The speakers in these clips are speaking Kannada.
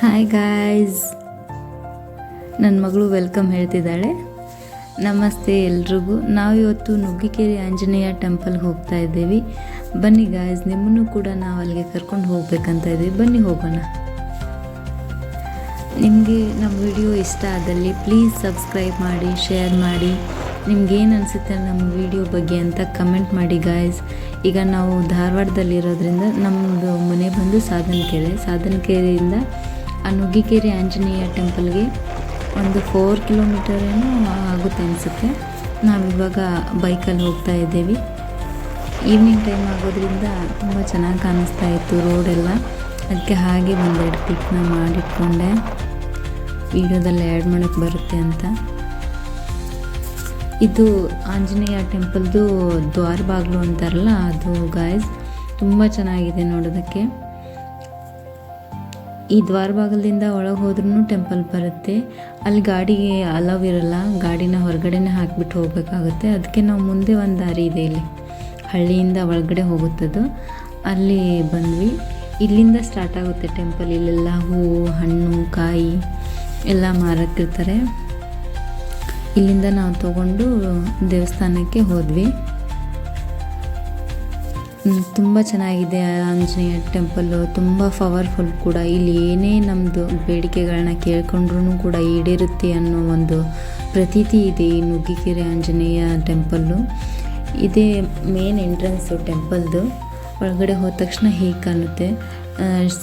ಹಾಯ್ ಗಾಯ್ಸ್ ನನ್ನ ಮಗಳು ವೆಲ್ಕಮ್ ಹೇಳ್ತಿದ್ದಾಳೆ. ನಮಸ್ತೆ ಎಲ್ರಿಗೂ. ನಾವು ಇವತ್ತು ನುಗ್ಗಿಕೆರೆ ಆಂಜನೇಯ ಟೆಂಪಲ್ಗೆ ಹೋಗ್ತಾ ಇದ್ದೀವಿ. ಬನ್ನಿ ಗಾಯ್ಸ್ ನಿಮ್ಮನ್ನು ಕೂಡ ನಾವು ಅಲ್ಲಿಗೆ ಕರ್ಕೊಂಡು ಹೋಗ್ಬೇಕಂತ ಇದ್ದೀವಿ. ಬನ್ನಿ ಹೋಗೋಣ. ನಿಮಗೆ ನಮ್ಮ ವಿಡಿಯೋ ಇಷ್ಟ ಆದಲ್ಲಿ ಪ್ಲೀಸ್ ಸಬ್ಸ್ಕ್ರೈಬ್ ಮಾಡಿ ಶೇರ್ ಮಾಡಿ. ನಿಮ್ಗೇನು ಅನಿಸುತ್ತೆ ನಮ್ಮ ವಿಡಿಯೋ ಬಗ್ಗೆ ಅಂತ ಕಮೆಂಟ್ ಮಾಡಿ ಗಾಯ್ಸ್ ಈಗ ನಾವು ಧಾರವಾಡದಲ್ಲಿರೋದ್ರಿಂದ ನಮ್ಮದು ಮನೆ ಬಂದು ಸಾಧನಕೆರೆ. ಸಾಧನಕೆರೆಯಿಂದ ಆ ನುಗ್ಗಿಕೇರಿ ಆಂಜನೇಯ ಟೆಂಪಲ್ಗೆ ಒಂದು ಫೋರ್ ಕಿಲೋಮೀಟರ್ ಏನೋ ಆಗುತ್ತೆ ಅನಿಸುತ್ತೆ. ನಾವಿವಾಗ ಬೈಕಲ್ಲಿ ಹೋಗ್ತಾ ಇದ್ದೀವಿ. ಈವ್ನಿಂಗ್ ಟೈಮ್ ಆಗೋದ್ರಿಂದ ತುಂಬ ಚೆನ್ನಾಗಿ ಕಾಣಿಸ್ತಾ ಇತ್ತು ರೋಡೆಲ್ಲ ಅದಕ್ಕೆ ಹಾಗೆ ಒಂದೆರಡು ಪಿಕ್ನ ಮಾಡಿಟ್ಕೊಂಡೆ. ವಿಡಿಯೋದಲ್ಲಿ ಆ್ಯಡ್ ಮಾಡೋಕ್ಕೆ ಬರುತ್ತೆ ಅಂತ. ಇದು ಆಂಜನೇಯ ಟೆಂಪಲ್ದು ದ್ವಾರ ಬಾಗಿಲು ಅಂತಾರಲ್ಲ, ಅದು ಗಾಯ್ಸ್ ತುಂಬ ಚೆನ್ನಾಗಿದೆ ನೋಡೋದಕ್ಕೆ. ಈ ದ್ವಾರ ಬಾಗಿಲಿಂದ ಒಳಗೆ ಹೋದ್ರೂ ಟೆಂಪಲ್ ಬರುತ್ತೆ. ಅಲ್ಲಿ ಗಾಡಿಗೆ ಅಲವ್ ಇರಲ್ಲ. ಗಾಡಿನ ಹೊರಗಡೆನೇ ಹಾಕಿಬಿಟ್ಟು ಹೋಗಬೇಕಾಗುತ್ತೆ. ಅದಕ್ಕೆ ನಾವು ಮುಂದೆ ಒಂದು ದಾರಿ ಇದೆ ಇಲ್ಲಿ. ಹಳ್ಳಿಯಿಂದ ಒಳಗಡೆ ಹೋಗುತ್ತದು. ಅಲ್ಲಿ ಬಂದ್ವಿ. ಇಲ್ಲಿಂದ ಸ್ಟಾರ್ಟ್ ಆಗುತ್ತೆ ಟೆಂಪಲ್ ಇಲ್ಲೆಲ್ಲ ಹೂವು ಹಣ್ಣು, ಕಾಯಿ ಎಲ್ಲ ಮಾರಕ್ಕಿರ್ತಾರೆ. ಇಲ್ಲಿಂದ ನಾವು ತಗೊಂಡು ದೇವಸ್ಥಾನಕ್ಕೆ ಹೋದ್ವಿ. ತುಂಬ ಚೆನ್ನಾಗಿದೆ ಆಂಜನೇಯ ಟೆಂಪಲ್ಲು ತುಂಬ ಪವರ್ಫುಲ್ ಕೂಡ. ಇಲ್ಲಿ ಏನೇ ನಮ್ಮದು ಬೇಡಿಕೆಗಳನ್ನ ಕೇಳ್ಕೊಂಡ್ರೂ ಕೂಡ ಈಡೇರುತ್ತೆ ಅನ್ನೋ ಒಂದು ಪ್ರತೀತಿ ಇದೆ ಈ ನುಗ್ಗಿಕೆರೆ ಆಂಜನೇಯ ಟೆಂಪಲ್ಲು. ಇದೇ ಮೇನ್ ಎಂಟ್ರೆನ್ಸು ಟೆಂಪಲ್ದು. ಒಳಗಡೆ ಹೋದ ತಕ್ಷಣ ಹೀಗೆ ಕಾಣುತ್ತೆ?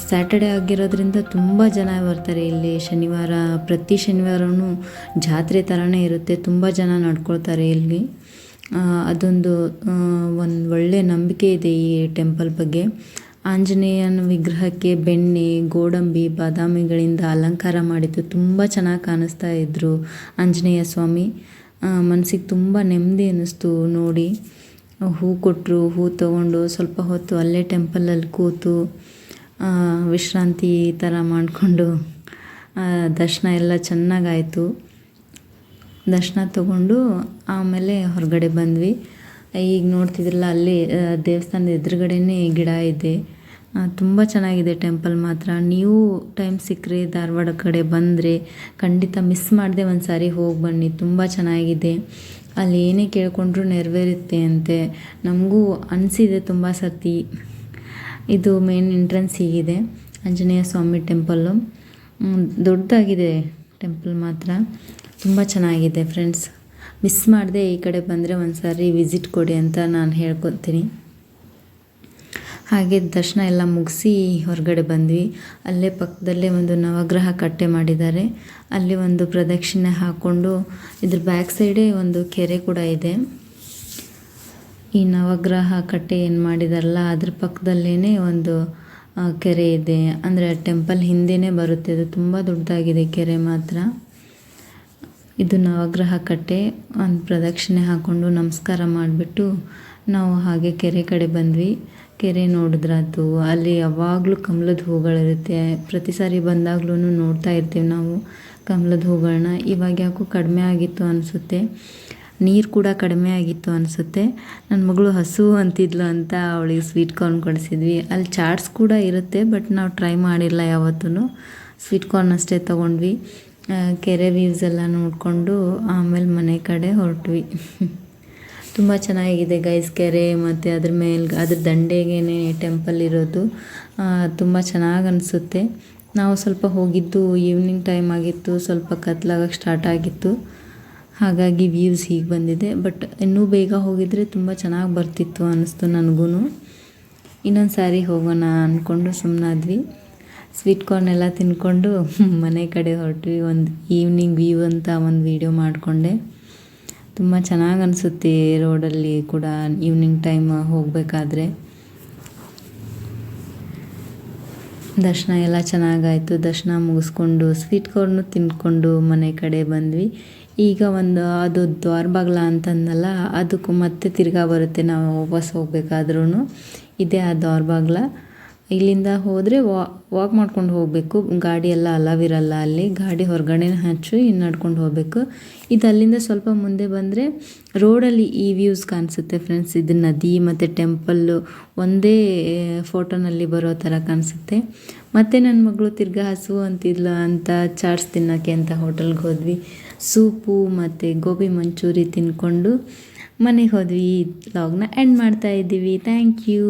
ಸ್ಯಾಟರ್ಡೆ ಆಗಿರೋದ್ರಿಂದ ತುಂಬ ಜನ ಬರ್ತಾರೆ ಇಲ್ಲಿ. ಶನಿವಾರ, ಪ್ರತಿ ಶನಿವಾರವೂ ಜಾತ್ರೆ ಥರನೇ ಇರುತ್ತೆ. ತುಂಬ ಜನ ನಡ್ಕೊಳ್ತಾರೆ ಇಲ್ಲಿ. ಅದೊಂದು ಒಂದು ಒಳ್ಳೆಯ ನಂಬಿಕೆ ಇದೆ ಈ ಟೆಂಪಲ್ ಬಗ್ಗೆ. ಆಂಜನೇಯನ ವಿಗ್ರಹಕ್ಕೆ ಬೆಣ್ಣೆ, ಗೋಡಂಬಿ, ಬಾದಾಮಿಗಳಿಂದ ಅಲಂಕಾರ ಮಾಡಿದ್ದು ತುಂಬ ಚೆನ್ನಾಗಿ ಕಾಣಿಸ್ತಾ ಇದ್ದರು ಆಂಜನೇಯ ಸ್ವಾಮಿ. ಮನಸ್ಸಿಗೆ ತುಂಬ ನೆಮ್ಮದಿ ಅನ್ನಿಸ್ತು ನೋಡಿ. ಹೂ ಕೊಟ್ಟರು ಹೂ ತಗೊಂಡು ಸ್ವಲ್ಪ ಹೊತ್ತು ಅಲ್ಲೇ ಟೆಂಪಲಲ್ಲಿ ಕೂತು ವಿಶ್ರಾಂತಿ ಥರ ಮಾಡಿಕೊಂಡು ದರ್ಶನ ಎಲ್ಲ ಚೆನ್ನಾಗಾಯಿತು ದರ್ಶನ ತಗೊಂಡು ಆಮೇಲೆ ಹೊರಗಡೆ ಬಂದ್ವಿ. ಈಗ ನೋಡ್ತಿದ್ರಲ್ಲ, ಅಲ್ಲಿ ದೇವಸ್ಥಾನದ ಎದುರುಗಡೆನೇ ಗಿಡ ಇದೆ. ತುಂಬ ಚೆನ್ನಾಗಿದೆ ಟೆಂಪಲ್ ಮಾತ್ರ. ನೀವು ಟೈಮ್ ಸಿಕ್ಕರೆ ಧಾರವಾಡ ಕಡೆ ಬಂದರೆ ಖಂಡಿತ ಮಿಸ್ ಮಾಡಿದೆ ಒಂದು ಸಾರಿ ಹೋಗಿ ಬನ್ನಿ. ತುಂಬ ಚೆನ್ನಾಗಿದೆ. ಅಲ್ಲಿ ಏನೇ ಕೇಳ್ಕೊಂಡ್ರೂ ನೆರವೇರುತ್ತೆ ಅಂತೆ. ನಮಗೂ ಅನಿಸಿದೆ ತುಂಬ ಸರ್ತಿ. ಇದು ಮೇನ್ ಎಂಟ್ರೆನ್ಸ್ ಹೀಗಿದೆ. ಆಂಜನೇಯ ಸ್ವಾಮಿ ಟೆಂಪಲ್ಲು. ದೊಡ್ಡದಾಗಿದೆ ಟೆಂಪಲ್ ಮಾತ್ರ ತುಂಬ ಚೆನ್ನಾಗಿದೆ ಫ್ರೆಂಡ್ಸ್ ಮಿಸ್ ಮಾಡದೆ ಈ ಕಡೆ ಬಂದರೆ ಒಂದು ಸಾರಿ ವಿಸಿಟ್ ಕೊಡಿ ಅಂತ ನಾನು ಹೇಳ್ಕೊತೀನಿ. ಹಾಗೆ ದರ್ಶನ ಎಲ್ಲ ಮುಗಿಸಿ ಹೊರಗಡೆ ಬಂದ್ವಿ. ಅಲ್ಲೇ ಪಕ್ಕದಲ್ಲೇ ಒಂದು ನವಗ್ರಹ ಕಟ್ಟೆ ಮಾಡಿದ್ದಾರೆ. ಅಲ್ಲಿ ಒಂದು ಪ್ರದಕ್ಷಿಣೆ ಹಾಕ್ಕೊಂಡು ಇದ್ರ ಬ್ಯಾಕ್ ಸೈಡೇ ಒಂದು ಕೆರೆ ಕೂಡ ಇದೆ. ಈ ನವಗ್ರಹ ಕಟ್ಟೆ ಏನು ಮಾಡಿದಾರಲ್ಲ, ಅದ್ರ ಪಕ್ಕದಲ್ಲೇ ಒಂದು ಕೆರೆ ಇದೆ. ಅಂದರೆ ಟೆಂಪಲ್ ಹಿಂದೆಯೇ ಬರುತ್ತೆ. ಅದು ತುಂಬ ದೊಡ್ಡದಾಗಿದೆ ಕೆರೆ ಮಾತ್ರ. ಇದು ನವಗ್ರಹ ಕಟ್ಟೆ ಒಂದು ಪ್ರದಕ್ಷಿಣೆ ಹಾಕ್ಕೊಂಡು ನಮಸ್ಕಾರ ಮಾಡಿಬಿಟ್ಟು ನಾವು ಹಾಗೆ ಕೆರೆ ಕಡೆ ಬಂದ್ವಿ. ಕೆರೆ ನೋಡಿದ್ರಾತು ಅಲ್ಲಿ ಯಾವಾಗಲೂ ಕಮಲದ ಹೂಗಳಿರುತ್ತೆ. ಪ್ರತಿ ಸಾರಿ ಬಂದಾಗ್ಲೂ ನೋಡ್ತಾ ಇರ್ತೀವಿ ನಾವು ಕಮಲದ ಹೂಗಳನ್ನ ಇವಾಗ ಯಾಕೋ ಕಡಿಮೆ ಆಗಿತ್ತು ಅನಿಸುತ್ತೆ. ನೀರು ಕೂಡ ಕಡಿಮೆ ಆಗಿತ್ತು ಅನಿಸುತ್ತೆ. ನನ್ನ ಮಗಳು ಹಸು ಅಂತಿದ್ಲು ಅಂತ ಅವಳಿಗೆ ಸ್ವೀಟ್ ಕಾರ್ನ್ ಕೊಡಿಸಿದ್ವಿ. ಅಲ್ಲಿ ಚಾಟ್ಸ್ ಕೂಡ ಇರುತ್ತೆ ಬಟ್ ನಾವು ಟ್ರೈ ಮಾಡಿಲ್ಲ ಯಾವತ್ತೂ ಸ್ವೀಟ್ ಕಾರ್ನ್ ಅಷ್ಟೇ ತೊಗೊಂಡ್ವಿ. ಕೆರೆ ವ್ಯೂಸ್ ಎಲ್ಲ ನೋಡಿಕೊಂಡು ಆಮೇಲೆ ಮನೆ ಕಡೆ ಹೊರಟ್ವಿ. ತುಂಬ ಚೆನ್ನಾಗಿದೆ ಗೈಸ್ ಕೆರೆ, ಮತ್ತು ಅದ್ರ ಮೇಲೆ, ಅದ್ರ ದಂಡೆಗೇನೆ ಟೆಂಪಲ್ ಇರೋದು. ತುಂಬ ಚೆನ್ನಾಗಿ ಅನಿಸುತ್ತೆ. ನಾವು ಸ್ವಲ್ಪ ಹೋಗಿದ್ದು ಈವ್ನಿಂಗ್ ಟೈಮ್ ಆಗಿತ್ತು, ಸ್ವಲ್ಪ ಕತ್ಲಾಗಕ್ಕೆ ಸ್ಟಾರ್ಟ್ ಆಗಿತ್ತು. ಹಾಗಾಗಿ ವ್ಯೂಸ್ ಹೀಗೆ ಬಂದಿದೆ ಬಟ್ ಇನ್ನೂ ಬೇಗ ಹೋಗಿದರೆ ತುಂಬ ಚೆನ್ನಾಗಿ ಬರ್ತಿತ್ತು ಅನ್ನಿಸ್ತು ನನಗೂ ಇನ್ನೊಂದು ಸಾರಿ ಹೋಗೋಣ ಅಂದ್ಕೊಂಡು ಸುಮ್ಮನಾದ್ವಿ ಸ್ವೀಟ್ ಕಾರ್ನ್ ಎಲ್ಲ ತಿನ್ಕೊಂಡು ಮನೆ ಕಡೆ ಹೊರಟ್ವಿ, ಒಂದು ಈವ್ನಿಂಗ್ ವ್ಯೂ ಅಂತ ಒಂದು ವೀಡಿಯೋ ಮಾಡಿಕೊಂಡೆ. ತುಂಬ ಚೆನ್ನಾಗಿ ಅನಿಸುತ್ತೆ ರೋಡಲ್ಲಿ ಕೂಡ ಈವ್ನಿಂಗ್ ಟೈಮ್ ಹೋಗಬೇಕಾದ್ರೆ. ದರ್ಶನ ಎಲ್ಲ ಚೆನ್ನಾಗಾಯಿತು. ದರ್ಶನ ಮುಗಿಸ್ಕೊಂಡು ಸ್ವೀಟ್ ಕಾರ್ನು ತಿಂದ್ಕೊಂಡು ಮನೆ ಕಡೆ ಬಂದ್ವಿ. ಈಗ ಒಂದು, ಅದು ದ್ವಾರ ಬಾಗ್ಲ ಅಂತಂದಲ್ಲ, ಅದಕ್ಕೂ ಮತ್ತೆ ತಿರ್ಗಾ ಬರುತ್ತೆ. ನಾವು ವಾಪಸ್ ಹೋಗ್ಬೇಕಾದ್ರೂ ಇದೇ ಆ ದ್ವಾರ ಬಾಗ್ಲ. ಇಲ್ಲಿಂದ ಹೋದರೆ ವಾಕ್ ಮಾಡ್ಕೊಂಡು ಹೋಗಬೇಕು. ಗಾಡಿ ಎಲ್ಲ ಅಲವ್ ಇರಲ್ಲ ಅಲ್ಲಿ. ಗಾಡಿ ಹೊರಗಡೆ ಹಚ್ಚಿ ನಡ್ಕೊಂಡು ಹೋಗಬೇಕು. ಇದು ಅಲ್ಲಿಂದ ಸ್ವಲ್ಪ ಮುಂದೆ ಬಂದರೆ ರೋಡಲ್ಲಿ ಈ ವ್ಯೂಸ್ ಕಾಣಿಸುತ್ತೆ ಫ್ರೆಂಡ್ಸ್ ಇದು ನದಿ ಮತ್ತು ಟೆಂಪಲ್ಲು ಒಂದೇ ಫೋಟೋನಲ್ಲಿ ಬರೋ ಥರ ಕಾಣಿಸುತ್ತೆ. ಮತ್ತು ನನ್ನ ಮಗಳು ತಿರ್ಗಾ ಹಸು ಅಂತಿಲ್ಲ ಅಂತ ಚಾಟ್ಸ್ ತಿನ್ನೋಕ್ಕೆ ಅಂತ ಹೋಟೆಲ್ಗೆ ಹೋದ್ವಿ. ಸೂಪು ಮತ್ತು ಗೋಬಿ ಮಂಚೂರಿ ತಿನ್ಕೊಂಡು ಮನೆಗೆ ಹೋದ್ವಿ. ಈ ಎಂಡ್ ಮಾಡ್ತಾ ಇದ್ದೀವಿ. Thank you